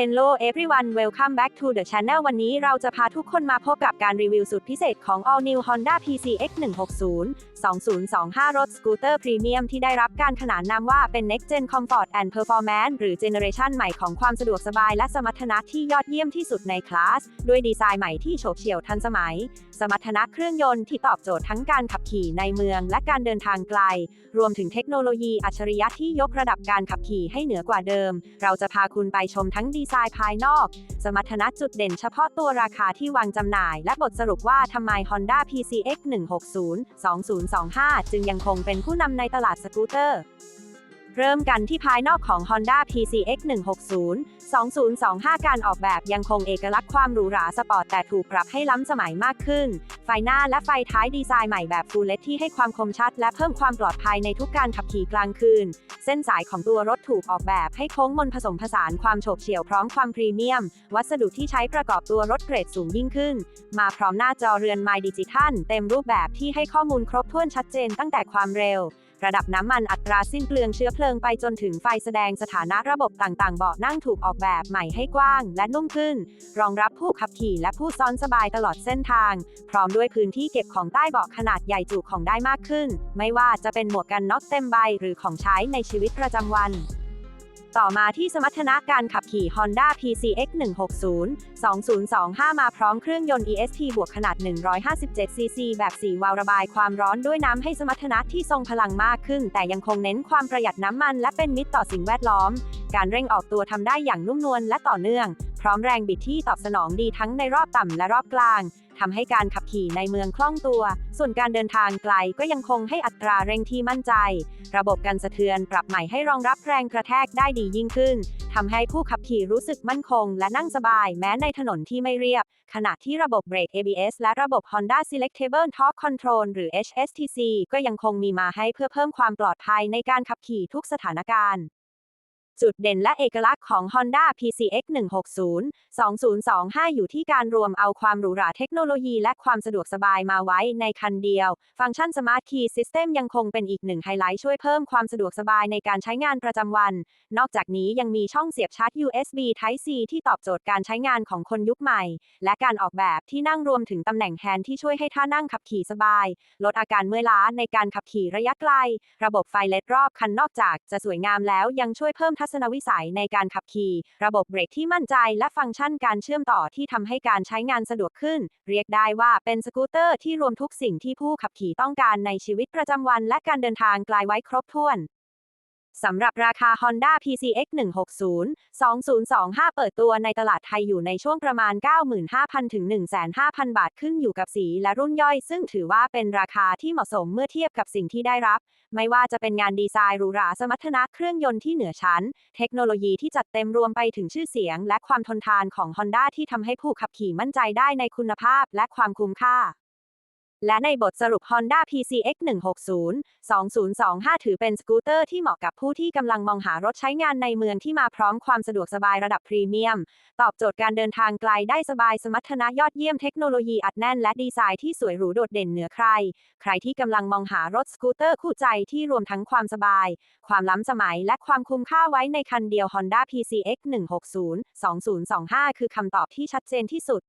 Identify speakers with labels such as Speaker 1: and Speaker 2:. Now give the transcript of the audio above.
Speaker 1: Hello everyone welcome back to the channel วันนี้เราจะพาทุกคนมาพบกับการรีวิวสุดพิเศษของ All New Honda PCX 160 2025 รถสกูตเตอร์พรีเมียมที่ได้รับการขนานนามว่าเป็น Next Gen Comfort and Performance หรือเจเนอเรชันใหม่ของความสะดวกสบายและสมรรถนะที่ยอดเยี่ยมที่สุดในคลาส ด้วยดีไซน์ใหม่ที่โฉบเฉี่ยวทันสมัย สมรรถนะเครื่องยนต์ที่ตอบโจทย์ทั้งการขับขี่ในเมืองและการเดินทางไกล รวมถึงเทคโนโลยีอัจฉริยะที่ยกระดับการขับขี่ให้เหนือกว่าเดิม เราจะพาคุณไปชมทั้งดีไซน์ภายนอก สมรรถนะจุดเด่นเฉพาะตัวราคาที่วางจำหน่าย และบทสรุปว่าทำไม Honda PCX 160 2025 จึงยังคงเป็นผู้นำในตลาดสกูตเตอร์ เริ่มกันที่ภายนอกของ Honda PCX 160 2025 การออกแบบยังคงเอกลักษณ์ความหรูหราสปอร์ตแต่ถูกปรับให้ล้ำสมัยมากขึ้น ไฟหน้าและไฟท้ายดีไซน์ใหม่แบบฟูลเลตที่ให้ความคมชัดและเพิ่มความปลอดภัยในทุกการขับขี่กลางคืน เส้นสายของตัวรถถูกออกแบบให้โค้งมนผสมผสานความโฉบเฉี่ยวพร้อมความพรีเมียม วัสดุที่ใช้ประกอบตัวรถเกรดสูงยิ่งขึ้น มาพร้อมหน้าจอเรือนไมดิจิทัลเต็มรูปแบบที่ให้ข้อมูลครบถ้วนชัดเจนตั้งแต่ความเร็ว ระดับน้ำมันอัตราสิ้นเปลืองเชื้อเพลิงไปจนถึงไฟแสดงสถานะระบบต่างๆ เบาะนั่งถูกออกแบบใหม่ให้กว้าง และนุ่มขึ้น รองรับผู้ขับขี่และผู้ซ้อนสบายตลอดเส้นทาง พร้อมด้วยพื้นที่เก็บของใต้เบาะขนาดใหญ่จุของได้มากขึ้น ไม่ว่าจะเป็นหมวกกันน็อกเต็มใบหรือของใช้ในชีวิตประจำวัน ต่อมาที่สมรรถนะการขับขี่ Honda PCX 160 2025 มาพร้อมเครื่องยนต์ EST บวกขนาด 157cc แบบ 4 วาล์วระบายความร้อนด้วยน้ำให้สมรรถนะที่ทรงพลังมากขึ้น แต่ยังคงเน้นความประหยัดน้ำมันและเป็นมิตรต่อสิ่งแวดล้อม การเร่งออกตัวทำได้อย่างนุ่มนวลและต่อเนื่อง พร้อมแรงบิดที่ตอบสนองดีทั้งในรอบต่ำและรอบกลางทำให้การขับขี่ในเมืองคล่องตัว ส่วนการเดินทางไกลก็ยังคงให้อัตราเร่งที่มั่นใจ ระบบกันสะเทือนปรับใหม่ให้รองรับแรงกระแทกได้ดียิ่งขึ้น ทำให้ผู้ขับขี่รู้สึกมั่นคง และนั่งสบาย แม้ในถนนที่ไม่เรียบ ขณะที่ระบบเบรก ABS และระบบ Honda Selectable Torque Control หรือ HSTC ก็ยังคงมีมาให้เพื่อเพิ่มความปลอดภัยในการขับขี่ทุกสถานการณ์ จุดเด่นและเอกลักษณ์ของ Honda PCX 160 2025 อยู่ที่การรวมเอาความหรูหราเทคโนโลยีและความสะดวกสบายมาไว้ในคันเดียว ฟังก์ชัน Smart Key System ยังคงเป็นอีกหนึ่งไฮไลท์ช่วยเพิ่มความสะดวกสบายในการใช้งานประจำวัน นอกจากนี้ยังมีช่องเสียบชาร์จ USB Type C ที่ตอบโจทย์การใช้งานของคนยุคใหม่ และการออกแบบที่นั่งรวมถึงตำแหน่งแฮนด์ที่ช่วยให้ท่านั่งขับขี่สบาย ลดอาการเมื่อยล้าในการขับขี่ระยะไกล ระบบไฟเลดรอบคันนอกจากจะสวยงามแล้วยังช่วยเพิ่มทัศนวิสัยในการขับขี่ ระบบเบรกที่มั่นใจและฟังก์ชันการเชื่อมต่อที่ทำให้การใช้งานสะดวกขึ้น เรียกได้ว่าเป็นสกูตเตอร์ที่รวมทุกสิ่งที่ผู้ขับขี่ต้องการในชีวิตประจำวันและการเดินทางกลายไว้ครบถ้วน สำหรับราคา Honda PCX 160 2025 เปิดตัวในตลาดไทยอยู่ในช่วงประมาณ 95,000 ถึง15,000 บาทขึ้นอยู่กับสีและรุ่นย่อย ซึ่งถือว่าเป็นราคาที่เหมาะสมเมื่อเทียบกับสิ่งที่ได้รับ ไม่ว่าจะเป็นงานดีไซน์หรูหราสมรรถนะเครื่องยนต์ที่เหนือชั้น เทคโนโลยีที่จัดเต็มรวมไปถึงชื่อเสียง และความทนทานของ Honda ที่ทำให้ผู้ขับขี่มั่นใจได้ในคุณภาพและความคุ้มค่า และในบทสรุป Honda PCX 160 2025 ถือเป็นสกูตเตอร์ที่เหมาะกับผู้ที่กำลังมองหารถใช้งานในเมืองที่มาพร้อมความสะดวกสบายระดับพรีเมียม ตอบโจทย์การเดินทางไกลได้สบายสมรรถนะยอดเยี่ยมเทคโนโลยีอัดแน่นและดีไซน์ที่สวยหรูโดดเด่นเหนือใคร ใครที่กำลังมองหารถสกูตเตอร์คู่ใจที่รวมทั้งความสบาย ความล้ำสมัยและความคุ้มค่าไว้ในคันเดียว Honda PCX 160 2025 คือคำตอบที่ชัดเจนที่สุด